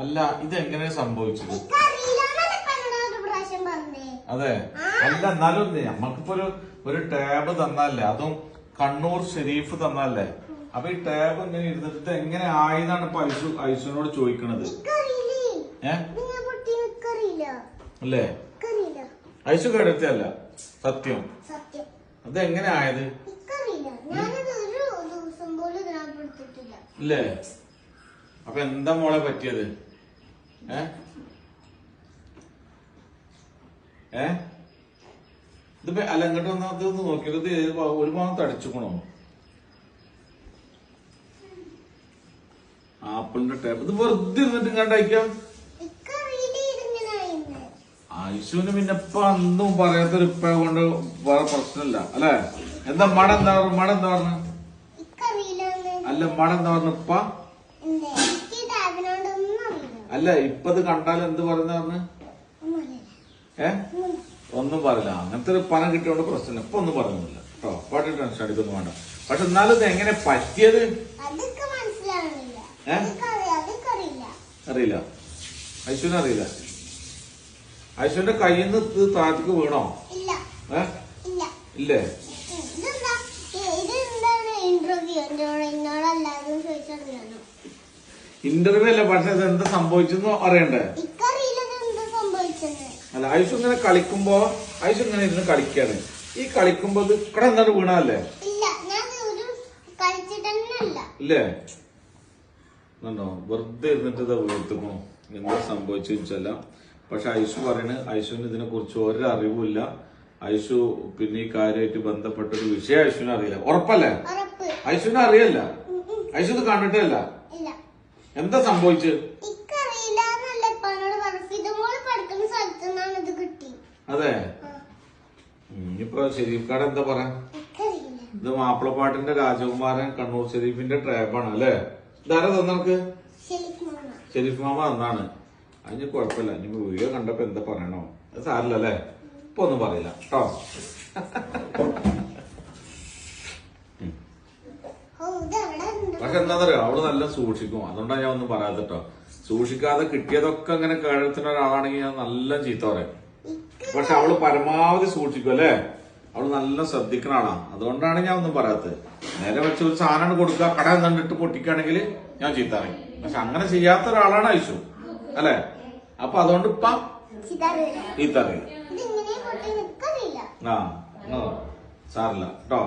അല്ല ഇതെങ്ങനെ സംഭവിച്ചത്? അതെ. അല്ല എന്നാലും നമ്മക്കിപ്പോ ഒരു ഒരു ടാബ് തന്നല്ലേ? അതും കണ്ണൂർ ഷെരീഫ് തന്നല്ലേ? അപ്പൊ ഈ ടാബ് ഇങ്ങനെ ഇരുന്നിട്ട് എങ്ങനെ ആയതാണ് ഇപ്പൊ ഐസു ഐസുവിനോട് ചോദിക്കണത്? ഏ? അല്ലേ? ഐസു കേടത്തല്ല സത്യം? അത് എങ്ങനെ ആയത്? ഇല്ലേ? അപ്പൊ എന്താ മോളെ പറ്റിയത്? ഏ? ഏ? ഇതിപ്പോ അല്ല ഇങ്ങോട്ട് വന്നാൽ ഇതൊന്ന് നോക്കിയത് ഇത് ഒരു ഭാഗം തടിച്ചുക്കണോ ആപ്പിളിന്റെ ടേപ്പ് ഇത് വെറുതെ ഇരുന്നിട്ട് കണ്ടയക്കാം ഐശുവിന് പിന്നെ ഇപ്പൊ അന്നും പറയാത്തൊരു ഇപ്പ കൊണ്ട് വേറെ പ്രശ്നമില്ല അല്ലെ? എന്താ മട എന്താ പറഞ്ഞു? മട എന്താ പറഞ്ഞു? അല്ല മട എന്താ പറഞ്ഞു ഇപ്പ എന്തേ എനിക്ക് ഈ ടാബിനോട് ഒന്നും അറിയില്ല അല്ല ഇപ്പൊ ഇത് കണ്ടാൽ എന്ത് പറയുന്ന പറഞ്ഞു ഏ? ഒന്നും പറയില്ല. അങ്ങനത്തെ ഒരു പണം കിട്ടിയോണ്ട് പ്രശ്നമില്ല. ഇപ്പൊ ഒന്നും പറയുന്നില്ല. കേട്ടോ പാട്ട് ടെൻഷൻ അടിക്കൊന്നും വേണ്ട. പക്ഷെ എന്നാലും ഇത് എങ്ങനെ പറ്റിയത്? ഏ? അറിയില്ല. അറിയില്ല അറിയില്ല. ഐശ്വന്റെ കയ്യിൽ നിന്ന് ഇത് താഴത്തേക്ക് വീണോ? ഏ? ഇല്ല. ഇതെന്താ? ഇത് എന്താണ് ഇന്റർവ്യൂ എന്നോട് എന്നോടല്ലാതെ ചോദിച്ചറിയാനോ ഇന്റർവ്യൂ അല്ല? പക്ഷെ ഇത് എന്താ സംഭവിച്ചെന്ന്. അറിയണ്ടേ അല്ല ആയുഷ് ഇങ്ങനെ കളിക്കുമ്പോ ആയുഷ് ഇങ്ങനെ ഇരുന്ന് കളിക്കാണ്. ഈ കളിക്കുമ്പോ ഇത് ഇവിടെ എന്താണ് വീണല്ലേ ഇല്ല ണ്ടോ വെറുതെ ഇരുന്നിട്ട് ഇത് വീർത്തുക്കണു എന്താ സംഭവിച്ചു വെച്ചല്ല പക്ഷെ ഐശു പറയണ് ഐശുവിന് ഇതിനെ കുറിച്ച് ഒരറിവുമില്ല. ഐശു പിന്നെ ഈ കാര്യമായിട്ട് ബന്ധപ്പെട്ട ഒരു വിഷയം ഐഷുവിനെ അറിയില്ല ഉറപ്പല്ലേ? ഉറപ്പ്. ഐശുവിന് അറിയല്ല ഐഷു ഇത് കണ്ടിട്ടല്ല എന്താ സംഭവിച്ചു ഇക്കറിയില്ല എന്നല്ല ഇപ്പാനോട് പറഞ്ഞു ഇതും പഠിക്കുന്ന സ്ഥലത്ത് ഇത് കിട്ടി. അതെ. ഇനിയിപ്പോ ഷെരീഫ് ഇനിയിപ്പോ ഷെരീഫ്ക്കാട് എന്താ പറയാ ഇത് മാപ്പിളപ്പാട്ടിന്റെ രാജകുമാരൻ കണ്ണൂർ ഷെരീഫിന്റെ ട്രാപ്പാണ് അല്ലെ? ഇതാരാ തന്നക്ക് ഷെരീഫ് മാമ. തന്നാണ്. അതിന് കുഴപ്പമില്ല. ഇനി വീഡിയോ കണ്ടപ്പോ എന്താ പറയണോ? അത് സാരില്ല അല്ലേ? ഇപ്പൊ ഒന്നും പറയില്ല. കേട്ടോ ഓ ഇത് എവിടെ ഉണ്ട് പക്ഷെ എന്താ പറയാ അവൾ നല്ല സൂക്ഷിക്കും. അതുകൊണ്ടാണ് ഞാൻ ഒന്നും പറയാത്ത കേട്ടോ സൂക്ഷിക്കാതെ കിട്ടിയതൊക്കെ അങ്ങനെ കഴിഞ്ഞ ഒരാളാണെങ്കിൽ ഞാൻ നല്ല ചീത്ത പറയും. പക്ഷെ അവൾ പരമാവധി സൂക്ഷിക്കും അല്ലേ? അവൾ നല്ല ശ്രദ്ധിക്കണ ആളാ. അതുകൊണ്ടാണ് ഞാൻ ഒന്നും പറയാത്തത്. നേരെ വെച്ച് ഒരു സാധനം കൊടുക്കുക. കട കണ്ടിട്ട് പൊട്ടിക്കുകയാണെങ്കിൽ ഞാൻ ചീത്ത പറയും. പക്ഷെ അങ്ങനെ ചെയ്യാത്ത ഒരാളാണ് ഐശു. അല്ലേ? അപ്പൊ അതുകൊണ്ട് ഇപ്പ ചീത്ത അറിയില്ല ആ, സാറില്ല കേട്ടോ?